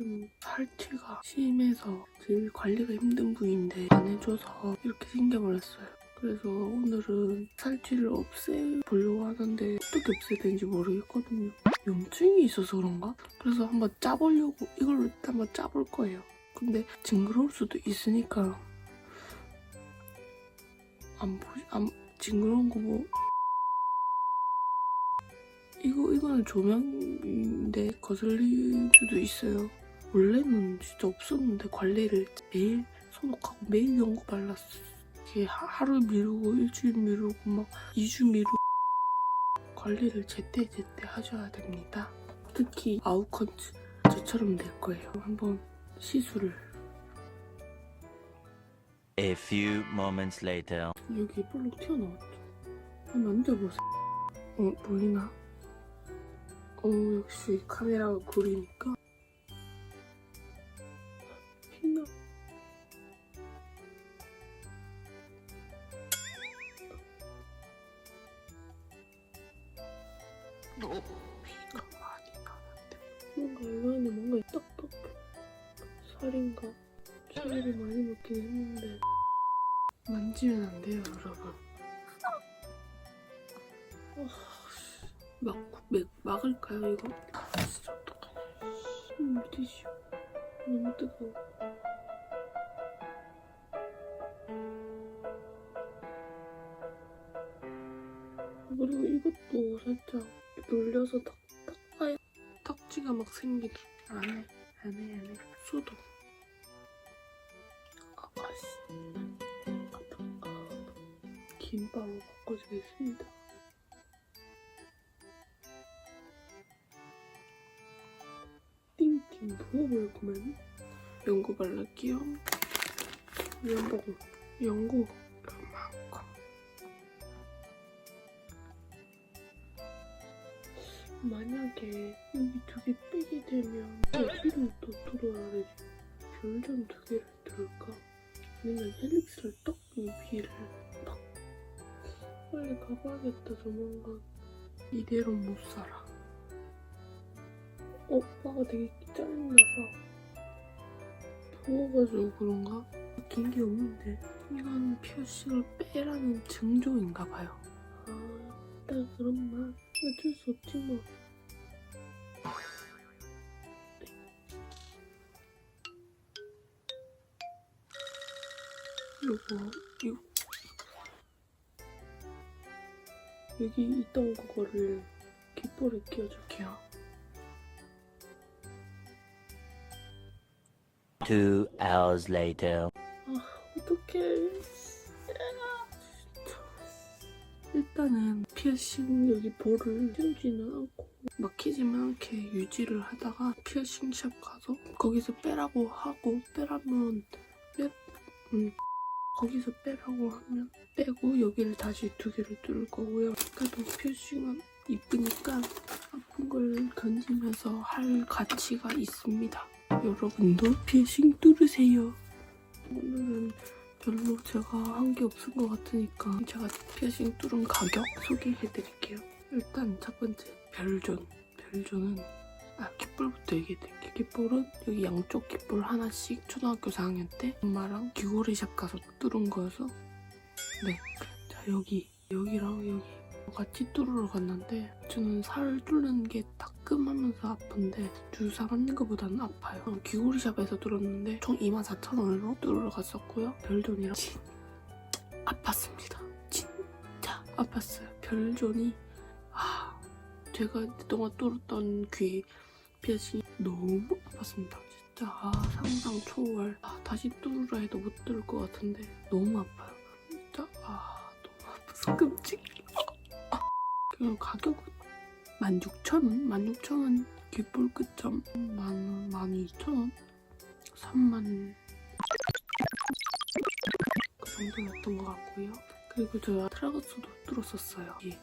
좀 살치가 심해서 제일 관리가 힘든 부위인데 안 해줘서 이렇게 생겨버렸어요. 그래서 오늘은 살치를 없애보려고 하는데 어떻게 없애야 되는지 모르겠거든요. 염증이 있어서 그런가? 그래서 한번 짜보려고 이걸로 한번 짜볼 거예요. 근데 징그러울 수도 있으니까 안 보이 안 징그러운 거 뭐 이거 이거는 조명인데 거슬릴 수도 있어요. 원래는 진짜 없었는데 관리를 매일 소독하고 매일 연고 발랐어. 이게 하- 하루 미루고 일주일 미루고 막 2주 미루고 관리를 제때 제때 하셔야 됩니다. 특히 아웃컨트 저처럼 될 거예요. 한번 시술을 A few moments later. 여기 볼록 튀어나왔죠. 한번 만져보세요. 어 보이나? 어 역시 카메라가 구리니까 가 많이 나는데 뭔가 얼마나 뭔가 떡떡해. 살인가? 살을 많이 먹긴 했는데. 만지면 안 돼요 여러분. 어, 막, 막, 막을까요 이거? 아, 진짜 어떡하냐 음, 물티슈 너무 뜨거워. 그리고 이것도 살짝 눌려서 탁, 탁, 탁지가 막 생기네. 안해 안 해 안해. 소독 아, 아씨 아파 김밥으로 바꿔주겠습니다. 띵띵 거면 연고 발랄게요. 연고 연고 만약에 여기 두 개 빼게 되면 어디를 또 뚫어야 되지? 별점 두 개를 들을까? 아니면 헬릭스를 떡 위를 팍. 빨리 가봐야겠다 조만간. 이대로 못 살아. 어, 오빠가 되게 짜증나봐. 부어가지고 그런가? 긴게 없는데. 이건 피어싱을 빼라는 증조인가 봐요. 아, 나 그런 말 어쩔 수 없지 뭐 요거 이거 여기 있던 그거를 깃볼에 끼워줄게요 Two hours later. 어떡해. 일단은 피어싱 여기 볼을 채우지는 않고 막히지만 않게 유지를 하다가 피어싱샵 가서 거기서 빼라고 하고 빼라면 빼, 음, 거기서 빼라고 하면 빼고 여기를 다시 두 개를 뚫을 거고요. 그래도 피어싱은 이쁘니까 아픈 걸 견디면서 할 가치가 있습니다. 여러분도 피어싱 뚫으세요. 오늘은 별로 제가 한 게 없을 것 같으니까 제가 피어싱 뚫은 가격 소개해드릴게요. 일단 첫 번째 별존. 별존은 아 깃볼부터 얘기해드릴게요. 깃볼은 여기 양쪽 깃볼 하나씩 초등학교 4학년 때 엄마랑 귀고리샵 가서 뚫은 거여서 네. 자 여기 여기랑 여기 같이 뚫으러 갔는데 저는 살 뚫는 게 따끔하면서 아픈데 주사 맞는 것보다는 아파요. 어, 귀고리샵에서 뚫었는데 총 24,000원으로 뚫으러 갔었고요. 별존이랑 진짜 아팠습니다. 진짜 아팠어요. 별존이 아 제가 그동안 뚫었던 귀 피어싱이 너무 아팠습니다. 진짜 아, 상상 초월 아, 다시 뚫으라 해도 못 뚫을 것 같은데 너무 아파요. 진짜 아 너무 아파서 끔찍. 그냥 가격은 16,000원? 16,000원 깃볼 끝점 1만 12,000원? 3만 그 정도였던 것 같고요. 그리고 저 트라거스도 뚫었었어요. 예.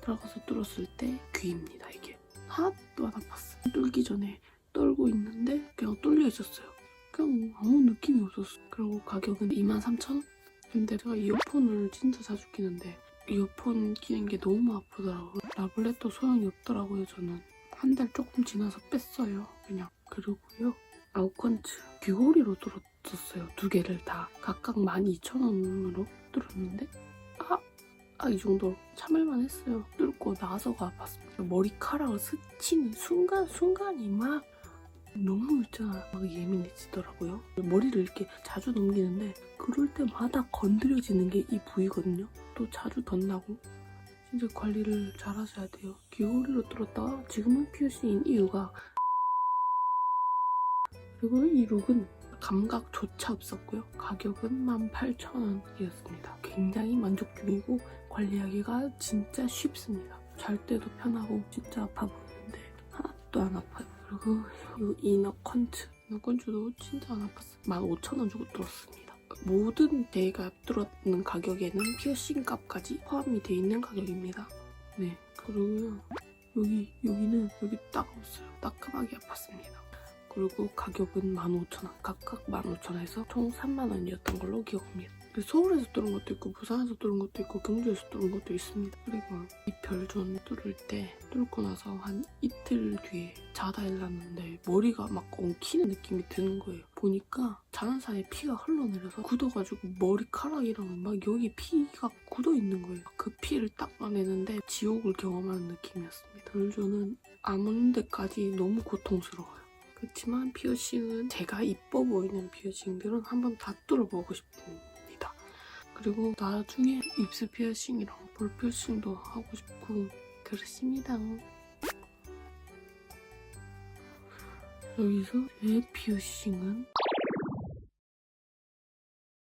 트라거스 뚫었을 때 귀입니다 이게. 하나도 안 아팠어. 뚫기 전에 떨고 있는데 그냥 뚫려 있었어요. 그냥 아무 느낌이 없었어. 그리고 가격은 23,000원? 근데 제가 이어폰을 진짜 자주 끼는데 이어폰 끼는 게 너무 아프더라고요. 라블렛도 소용이 없더라고요, 저는. 한 달 조금 지나서 뺐어요, 그냥. 그리고요, 아웃컨트 귀걸이로 뚫었었어요. 두 개를 다 각각 12,000원으로 뚫었는데 아! 아, 이 정도로 참을만 했어요. 뚫고 나서가 아팠습니다. 머리카락을 스치는 순간순간이 막 너무 있잖아. 막 예민해지더라고요. 머리를 이렇게 자주 넘기는데 그럴 때마다 건드려지는 게 이 부위거든요. 또 자주 덧나고 진짜 관리를 잘 하셔야 돼요. 귀걸이로 뚫었다가 지금은 피어싱인 이유가 그리고 이 룩은 감각조차 없었고요. 가격은 18,000원이었습니다. 굉장히 만족 중이고 관리하기가 진짜 쉽습니다. 잘 때도 편하고 진짜 아파 보이는데 하나도 안 아파요. 그리고 이 이너 컨트 이너 컨트도 진짜 안 아팠어요. 15,000원 주고 뚫었습니다. 모든 제가 뚫었는 가격에는 피어싱 값까지 포함이 돼 있는 가격입니다. 네, 그리고요. 여기, 여기는 여기 따가웠어요. 따끔하게 아팠습니다. 그리고 가격은 15,000원, 각각 15,000원에서 총 3만원이었던 걸로 기억합니다. 근데 서울에서 뚫은 것도 있고 부산에서 뚫은 것도 있고 경주에서 뚫은 것도 있습니다. 그리고 이 별존 뚫을 때 뚫고 나서 한 이틀 뒤에 자다 일어났는데 머리가 막 엉키는 느낌이 드는 거예요. 보니까 자는 사이에 피가 흘러내려서 굳어가지고 머리카락이랑 막 여기 피가 굳어 있는 거예요. 그 피를 닦아내는데 지옥을 경험하는 느낌이었습니다. 별존은 아무 데까지 너무 고통스러워요. 그렇지만 피어싱은 제가 이뻐 보이는 피어싱들은 한번 다 뚫어보고 싶습니다. 그리고 나중에 입술 피어싱이랑 볼 피어싱도 하고 싶고 그렇습니다. 여기서 제 피어싱은